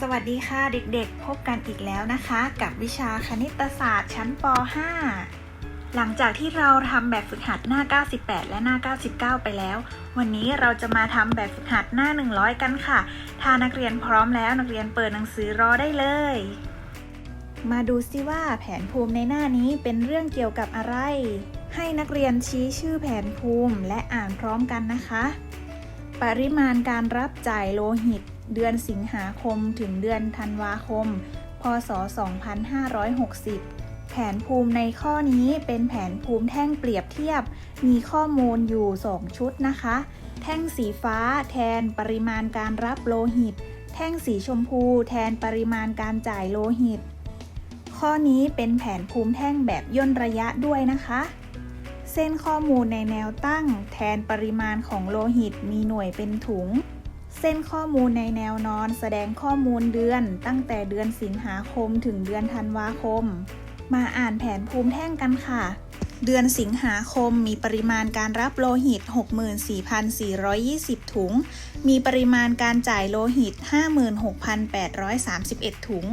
สวัสดีค่ะเด็กๆ พบกันอีกแล้วนะคะ กับวิชาคณิตศาสตร์ชั้นป .5 หลังจากที่เราทำแบบฝึกหัดหน้า 98 และหน้า 99 ไปแล้ว วันนี้เราจะมาทำแบบฝึกหัดหน้า 100 กันค่ะ ถ้านักเรียนพร้อมแล้วนักเรียนเปิดหนังสือรอได้เลย มาดูซิว่าแผนภูมิในหน้านี้เป็นเรื่องเกี่ยวกับอะไร ให้นักเรียนชี้ชื่อแผนภูมิและอ่านพร้อมกันนะคะ ปริมาณการรับจ่ายโลหิต เดือนสิงหาคมถึงเดือนธันวาคม พศ 2560 แผนภูมิในข้อนี้เป็นแผนภูมิแท่งเปรียบเทียบ มีข้อมูลอยู่ 2 ชุดนะคะ แท่งสีฟ้าแทนปริมาณการรับโลหิต แท่งสีชมพูแทนปริมาณการจ่ายโลหิต ข้อนี้เป็นแผนภูมิแท่งแบบย่นระยะด้วยนะคะเส้นข้อมูลในแนวตั้งแทนปริมาณของโลหิตมีหน่วยเป็นถุง เส้นข้อมูลในแนวนอนแสดงข้อมูลเดือน ตั้งแต่เดือนสิงหาคมถึงเดือนธันวาคม มาอ่านแผนภูมิแท่งกันค่ะ เดือนสิงหาคมมีปริมาณการรับโลหิต 64,420 ถุง มีปริมาณการจ่ายโลหิต 56,831 ถุง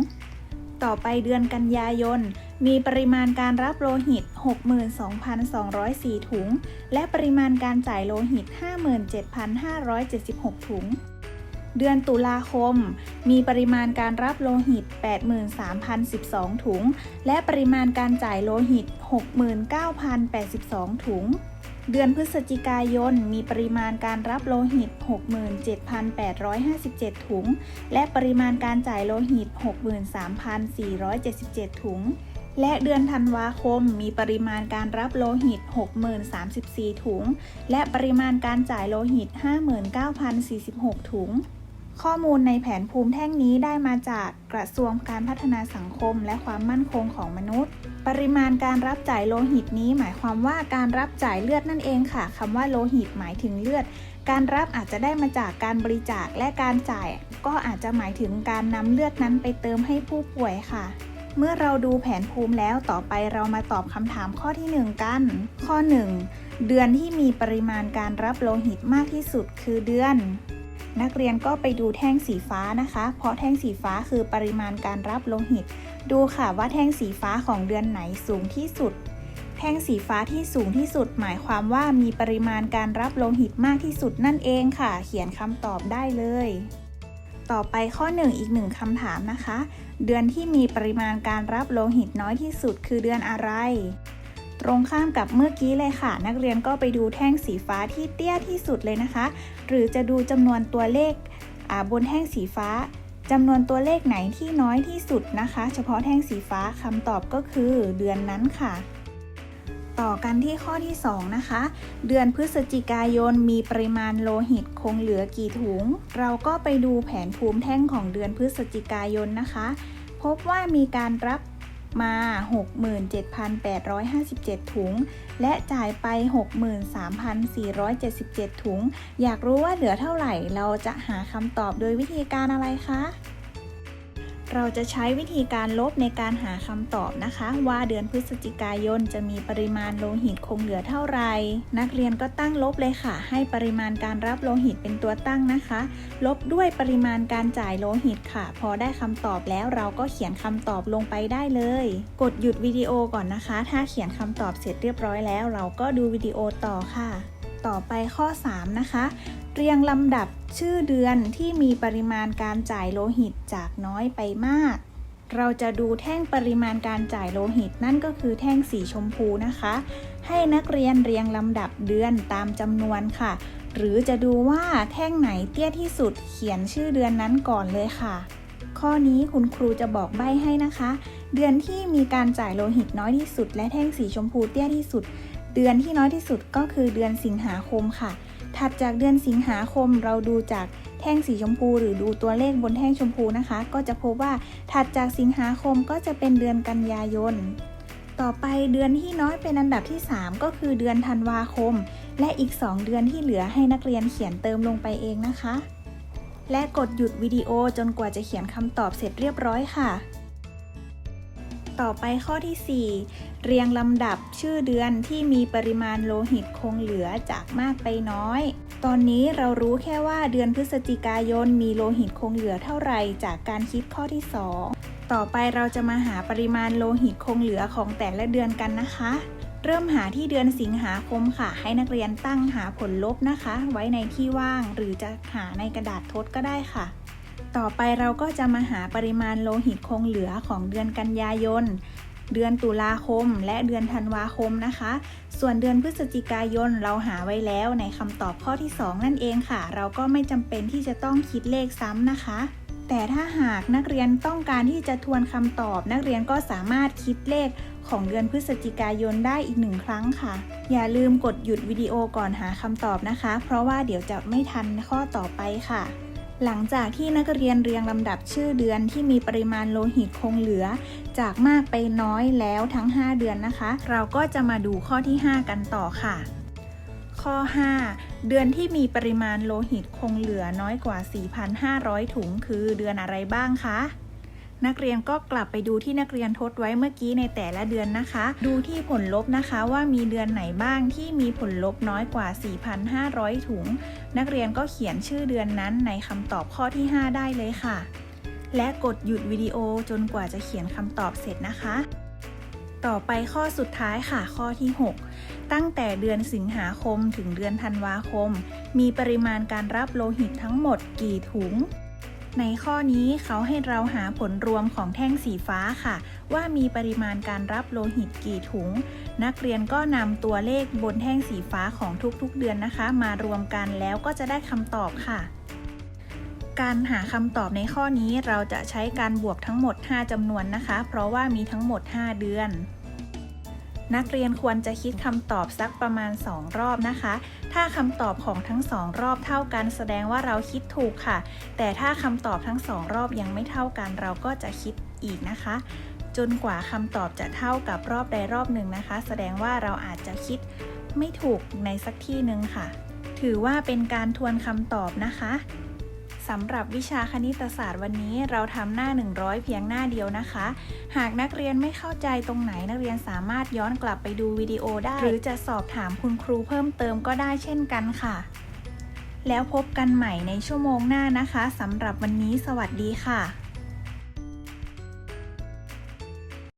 ต่อไปเดือนกันยายน มีปริมาณการรับโลหิต 62,204 ถุง และปริมาณการจ่ายโลหิต 57,576 ถุง เดือนตุลาคม มีปริมาณการรับโลหิต 83,012 ถุง และปริมาณการจ่ายโลหิต 69,082 ถุง เดือนพฤศจิกายน มีปริมาณการรับโลหิต 67,857 ถุง และปริมาณการจ่ายโลหิต 63,477 ถุงและเดือนธันวาคมมีปริมาณการรับโลหิต 60,034 ถุง และปริมาณการจ่ายโลหิต 59,046 ถุง ข้อมูลในแผนภูมิแท่งนี้ได้มาจากกระทรวงการพัฒนาสังคมและความมั่นคงของมนุษย์ ปริมาณการรับจ่ายโลหิตนี้หมายความว่าการรับจ่ายเลือดนั่นเองค่ะคำว่าโลหิตหมายถึงเลือด การรับอาจจะได้มาจากการบริจาคและการจ่าย ก็อาจจะหมายถึงการนำเลือดนั้นไปเติมให้ผู้ป่วยค่ะเมื่อเราดูแผนภูมิแล้วต่อไปเรามาตอบคำถามข้อที่ 1 กัน ข้อ 1 เดือนที่มีปริมาณการรับโลหิตมากที่สุดคือเดือน นักเรียนก็ไปดูแท่งสีฟ้านะคะ เพราะแท่งสีฟ้าคือปริมาณการรับโลหิต ดูค่ะว่าแท่งสีฟ้าของเดือนไหนสูงที่สุด แท่งสีฟ้าที่สูงที่สุด หมายความว่ามีปริมาณการรับโลหิตมากที่สุดนั่นเองค่ะ เขียนคำตอบได้เลย ต่อไปข้อ 1 อีกหนึ่งคำถามนะคะ เดือนที่มีปริมาณการรับโลหิตน้อยที่สุดคือเดือนอะไร ตรงข้ามกับเมื่อกี้เลยค่ะ นักเรียนก็ไปดูแท่งสีฟ้าที่เตี้ยที่สุดเลยนะคะ หรือจะดูจำนวนตัวเลขบนแท่งสีฟ้าจำนวนตัวเลขไหนที่น้อยที่สุดนะคะ เฉพาะแท่งสีฟ้าคำตอบก็คือเดือนนั้นค่ะ ต่อกันที่ข้อที่ 2 นะคะ เดือนพฤศจิกายนมีปริมาณโลหิตคงเหลือกี่ถุง เราก็ไปดูแผนภูมิแท่งของเดือนพฤศจิกายนนะคะ พบว่ามีการรับ มา 67,857 ถุง และจ่ายไป 63,477 ถุง อยากรู้ว่าเหลือเท่าไหร่ เราจะหาคำตอบโดยวิธีการอะไรคะ เราจะใช้วิธีการลบในการหาคำตอบนะคะ ว่าเดือนพฤศจิกายนจะมีปริมาณโลหิตคงเหลือเท่าไหร่นักเรียนก็ตั้งลบเลยค่ะ ให้ปริมาณการรับโลหิตเป็นตัวตั้งนะคะ ลบด้วยปริมาณการจ่ายโลหิตค่ะ พอได้คำตอบแล้วเราก็เขียนคำตอบลงไปได้เลย กดหยุดวิดีโอก่อนนะคะ ถ้าเขียนคำตอบเสร็จเรียบร้อยแล้ว เราก็ดูวิดีโอต่อค่ะ ต่อไปข้อ 3 นะคะ เรียงลำดับชื่อเดือนที่มีปริมาณการจ่ายโลหิตจากน้อยไปมาก เราจะดูแท่งปริมาณการจ่ายโลหิตนั่นก็คือแท่งสีชมพูนะคะ ให้นักเรียนเรียงลำดับเดือนตามจำนวนค่ะ หรือจะดูว่าแท่งไหนเตี้ยที่สุดเขียนชื่อเดือนนั้นก่อนเลยค่ะ ข้อนี้คุณครูจะบอกใบ้ให้นะคะ เดือนที่มีการจ่ายโลหิตน้อยที่สุด และแท่งสีชมพูเตี้ยที่สุด เดือนที่น้อยที่สุดก็คือเดือนสิงหาคมค่ะ ถัดจากเดือนสิงหาคมเราดูจากแท่งสีชมพู หรือดูตัวเลขบนแท่งชมพูนะคะ ก็จะพบว่าถัดจากสิงหาคมก็จะเป็นเดือนกันยายน ต่อไปเดือนที่น้อยเป็นอันดับที่ 3 ก็คือเดือนธันวาคม และอีก 2 เดือนที่เหลือให้นักเรียนเขียนเติมลงไปเองนะคะ และกดหยุดวิดีโอจนกว่าจะเขียนคำตอบเสร็จเรียบร้อยค่ะ ต่อไปข้อที่ 4 เรียงลำดับชื่อเดือนที่มีปริมาณโลหิตคงเหลือจากมากไปน้อย ตอนนี้เรารู้แค่ว่าเดือนพฤศจิกายนมีโลหิตคงเหลือเท่าไหร่จากการคิดข้อที่ 2 ต่อไปเราจะมาหาปริมาณโลหิตคงเหลือของแต่ละเดือนกันนะคะ เริ่มหาที่เดือนสิงหาคมค่ะ ให้นักเรียนตั้งหาผลลบนะคะ ไว้ในที่ว่างหรือจะหาในกระดาษทดก็ได้ค่ะ ต่อไปเราก็จะมาหาปริมาณโลหิตคงเหลือของเดือนกันยายน เดือนตุลาคม และเดือนธันวาคมนะคะ ส่วนเดือนพฤศจิกายนเราหาไว้แล้วในคำตอบข้อที่ 2 นั่นเองค่ะ เราก็ไม่จำเป็นที่จะต้องคิดเลขซ้ำนะคะแต่ถ้าหากนักเรียนต้องการที่จะทวนคำตอบ นักเรียนก็สามารถคิดเลขของเดือนพฤศจิกายนได้อีกหนึ่งครั้งค่ะ อย่าลืมกดหยุดวิดีโอก่อนหาคำตอบนะคะ เพราะว่าเดี๋ยวจะไม่ทันข้อต่อไปค่ะ หลังจากที่นักเรียนเรียงลำดับชื่อเดือนที่มีปริมาณโลหิตคงเหลือ จากมากไปน้อยแล้วทั้ง 5 เดือนนะคะ เราก็จะมาดูข้อที่ 5 กันต่อค่ะ ข้อ 5 เดือนที่มีปริมาณโลหิตคงเหลือน้อยกว่า 4,500 ถุง คือเดือนอะไรบ้างคะ นักเรียนก็กลับไปดูที่นักเรียนทดไว้เมื่อกี้ในแต่ละเดือนนะคะ ดูที่ผลลบนะคะว่ามีเดือนไหนบ้างที่มีผลลบน้อยกว่า 4,500 ถุง นักเรียนก็เขียนชื่อเดือนนั้นในคำตอบข้อที่ 5 ได้เลยค่ะ และกดหยุดวิดีโอจนกว่าจะเขียนคำตอบเสร็จนะคะ ต่อไปข้อสุดท้ายค่ะข้อที่ 6 ตั้งแต่เดือนสิงหาคมถึงเดือนธันวาคม มีปริมาณการรับโลหิตทั้งหมดกี่ถุง ในข้อนี้เขาให้เราหาผลรวมของแท่งสีฟ้าค่ะ ว่ามีปริมาณการรับโลหิตกี่ถุง นักเรียนก็นำตัวเลขบนแท่งสีฟ้าของทุกๆเดือนนะคะ มารวมกันแล้วก็จะได้คำตอบค่ะ การหาคำตอบในข้อนี้เราจะใช้การบวกทั้งหมด 5จำนวนนะคะ เพราะว่ามีทั้งหมด 5 เดือน นักเรียนควรจะคิดคำตอบสักประมาณ 2 รอบนะคะ ถ้าคำตอบของทั้ง 2 รอบเท่ากันแสดงว่าเราคิดถูกค่ะ แต่ถ้าคำตอบทั้ง 2 รอบยังไม่เท่ากันเราก็จะคิดอีกนะคะ จนกว่าคำตอบจะเท่ากับรอบใดรอบหนึ่งนะคะ แสดงว่าเราอาจจะคิดไม่ถูกในสักที่หนึ่งค่ะ ถือว่าเป็นการทวนคำตอบนะคะ สำหรับวิชาคณิตศาสตร์วันนี้เราทำหน้า 100 เพียงหน้าเดียวนะคะ หากนักเรียนไม่เข้าใจตรงไหนนักเรียนสามารถย้อนกลับไปดูวิดีโอได้ หรือจะสอบถามคุณครูเพิ่มเติมก็ได้เช่นกันค่ะ แล้วพบกันใหม่ในชั่วโมงหน้านะคะสำหรับวันนี้สวัสดีค่ะ